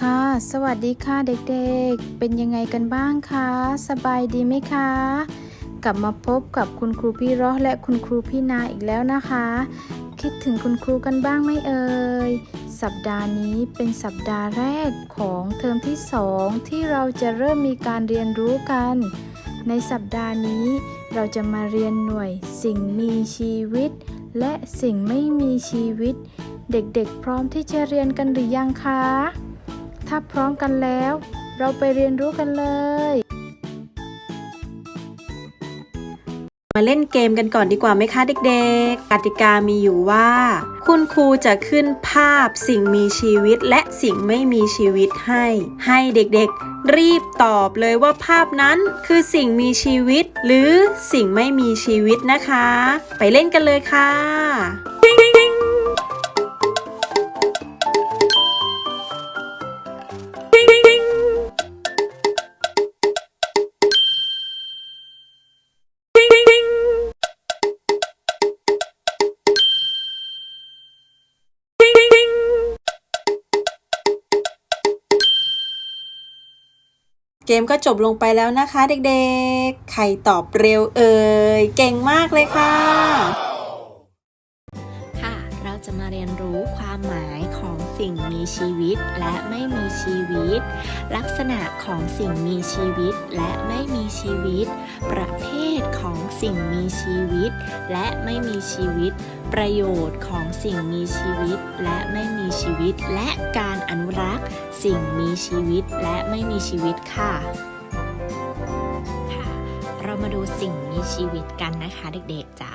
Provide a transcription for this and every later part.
ค่ะ สวัสดีค่ะเด็กๆ เป็นยังไงกันบ้างคะ สบายดีไหมคะ กลับมาพบกับคุณครูพี่เรอและคุณครูพี่นาอีกแล้วนะคะ คิดถึงคุณครูกันบ้างไหมเอ่ย สัปดาห์นี้เป็นสัปดาห์แรกของเทอมที่สองที่เราจะเริ่มมีการเรียนรู้กัน ในสัปดาห์นี้เราจะมาเรียนหน่วยสิ่งมีชีวิต และสิ่งไม่มีชีวิต เด็กๆ พร้อมที่จะเรียนกันหรือยังคะ ถ้าพร้อมกันแล้ว เราไปเรียนรู้กันเลย มาเล่นเกมกันก่อนดีกว่าไหมคะเด็กๆ กติกามีอยู่ว่า คุณครูจะขึ้นภาพสิ่งมีชีวิตและสิ่งไม่มีชีวิตให้ ให้เด็กๆ รีบตอบเลยว่าภาพนั้นคือสิ่งมีชีวิต หรือสิ่งไม่มีชีวิตนะคะ ไปเล่นกันเลยค่ะ เกมก็จบลงไปแล้วนะคะเด็กๆ ใครตอบเร็วเอ่ย เก่งมากเลยค่ะ ค่ะ เราจะมาเรียนรู้ความหมายของสิ่งมีชีวิตและไม่มีชีวิต ลักษณะของสิ่งมีชีวิตและไม่มีชีวิต ประเภทของสิ่งมีชีวิต และไม่มีชีวิต ประโยชน์ของสิ่งมีชีวิต และไม่มีชีวิต และการอนุรักษ์ สิ่งมีชีวิตและไม่มีชีวิตค่ะค่ะ เรามาดูสิ่งมีชีวิตกันนะคะเด็กๆจ๋า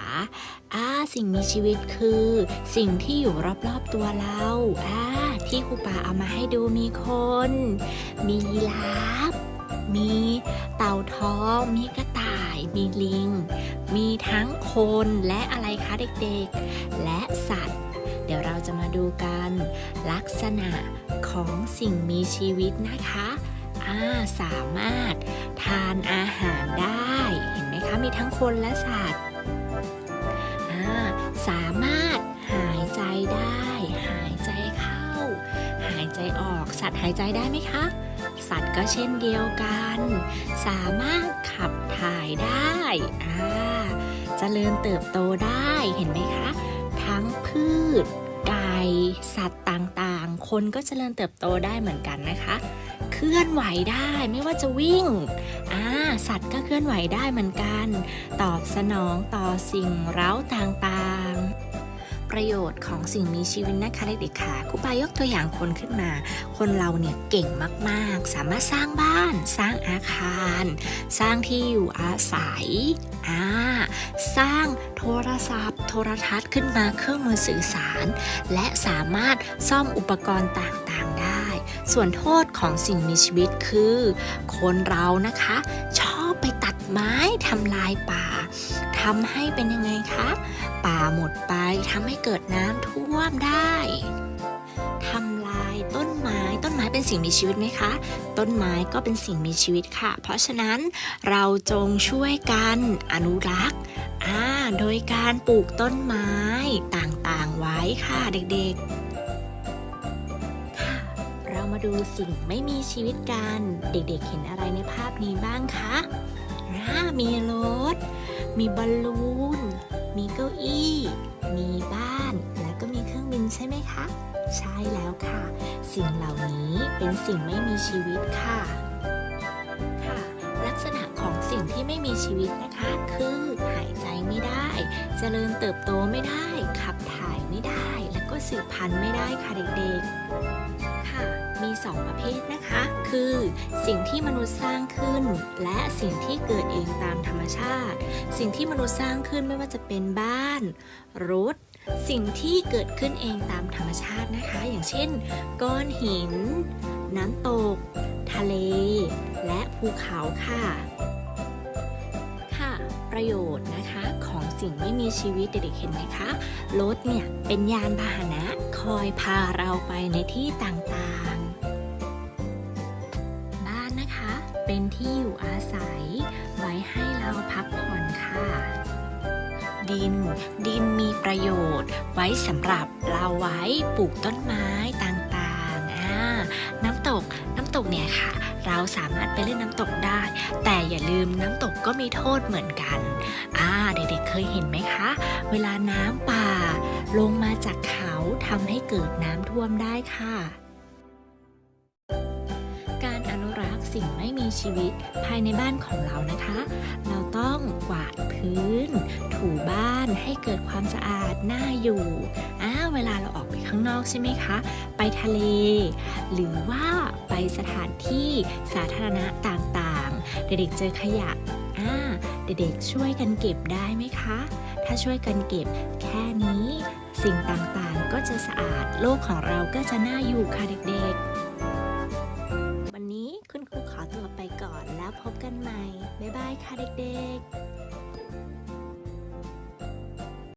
อ่าสิ่งมีชีวิตคือ สิ่งที่อยู่รอบๆตัวเราอ่าที่ครูป่าเอามาให้ดูมีคน มียีราฟมีเต่าทอง มีกระต่าย มีลิง มีทั้งคนและอะไรคะเด็กๆ และสัตว์ เดี๋ยวเราจะมาดูกัน ลักษณะของสิ่งมีชีวิตนะคะอาสามารถทานอาหารได้ เห็นไหมคะ มีทั้งคนและสัตว์าสามารถหายใจได้ หายใจเข้า หายใจออก สัตว์หายใจได้ไหมคะ สัตว์ก็เช่นเดียวกัน สามารถขับถ่ายได้อ่าเจริญเติบโตได้ เห็นไหมคะ ทั้งพืช ไก่ สัตว์ต่างๆ คนก็เจริญเติบโตได้เหมือนกันนะคะ เคลื่อนไหวได้ไม่ว่าจะวิ่งอ่าสัตว์ก็เคลื่อนไหวได้เหมือนกัน ตอบสนองต่อสิ่งเร้าต่างๆ ประโยชน์ของสิ่งมีชีวิตนะคะเด็กๆค่ะครูปายกตัวอย่างคนขึ้นมา คนเราเนี่ยเก่งมากๆ สามารถสร้างบ้าน สร้างอาคาร สร้างที่อยู่อาศัยอ่าสร้างโทรศัพท์ โทรทัศน์ขึ้นมาเครื่องมือสื่อสาร และสามารถซ่อมอุปกรณ์ต่างๆได้ ส่วนโทษของสิ่งมีชีวิตคือ คนเรานะคะ ชอบไปตัดไม้ทำลายป่าทำให้เป็นยังไงคะ ป่าหมดไปทำให้เกิดน้ำท่วมได้ทำลายต้นไม้ต้นไม้เป็นสิ่งมีชีวิตไหมคะ ต้นไม้ก็เป็นสิ่งมีชีวิตค่ะ เพราะฉะนั้นเราจงช่วยกันอนุรักษ์อ่าโดยการปลูกต้นไม้ต่างๆไว้ค่ะเด็กๆค่ะเรามาดูสิ่งไม่มีชีวิตกัน เด็กๆเห็นอะไรในภาพนี้บ้างคะมีรถ มีบอลลูน มีเก้าอี้ มีบ้าน และก็มีเครื่องบินใช่ไหมคะ ใช่แล้วค่ะ สิ่งเหล่านี้เป็นสิ่งไม่มีชีวิตค่ะ ค่ะ ลักษณะของสิ่งที่ไม่มีชีวิตนะคะ คือหายใจไม่ได้ เจริญเติบโตไม่ได้ ขับถ่ายไม่ได้ แล้วก็สืบพันธุ์ไม่ได้ค่ะเด็ก สิ่งที่มนุษย์สร้างขึ้น และสิ่งที่เกิดเองตามธรรมชาติ สิ่งที่มนุษย์สร้างขึ้นไม่ว่าจะเป็นบ้าน รถ สิ่งที่เกิดขึ้นเองตามธรรมชาตินะคะ อย่างเช่น ก้อนหิน น้ำตก ทะเล และภูเขาค่ะค่ะประโยชน์นะคะของสิ่งไม่มีชีวิตเด็กๆเห็นไหมคะรถเนี่ยเป็นยานพาหนะคอยพาเราไปในที่ต่างๆ เป็นที่อยู่อาศัย ไว้ให้เราพักผ่อนค่ะ ดิน ดินมีประโยชน์ ไว้สำหรับเราไว้ปลูกต้นไม้ต่างๆอ่าน้ำตก น้ำตกเนี่ยค่ะ เราสามารถไปเล่นน้ำตกได้ แต่อย่าลืมน้ำตกก็มีโทษเหมือนกันอ่าเด็กๆเคยเห็นไหมคะ เวลาน้ำป่า ลงมาจากเขาทำให้เกิดน้ำท่วมได้ค่ะ สิ่งไม่มีชีวิตภายในบ้านของเรานะคะ เราต้องกวาดพื้น ถูบ้านให้เกิดความสะอาดน่าอยู่อ่าเวลาเราออกไปข้างนอกใช่ไหมคะ ไปทะเล หรือว่าไปสถานที่สาธารณะต่างๆ เด็กๆเจอขยะอ่าเด็กๆช่วยกันเก็บได้ไหมคะ ถ้าช่วยกันเก็บแค่นี้ สิ่งต่างๆก็จะสะอาดโลกของเราก็จะน่าอยู่ค่ะเด็กๆ คุณครูขอตัวไปก่อนแล้วพบกันใหม่ บ๊ายบายค่ะเด็กๆ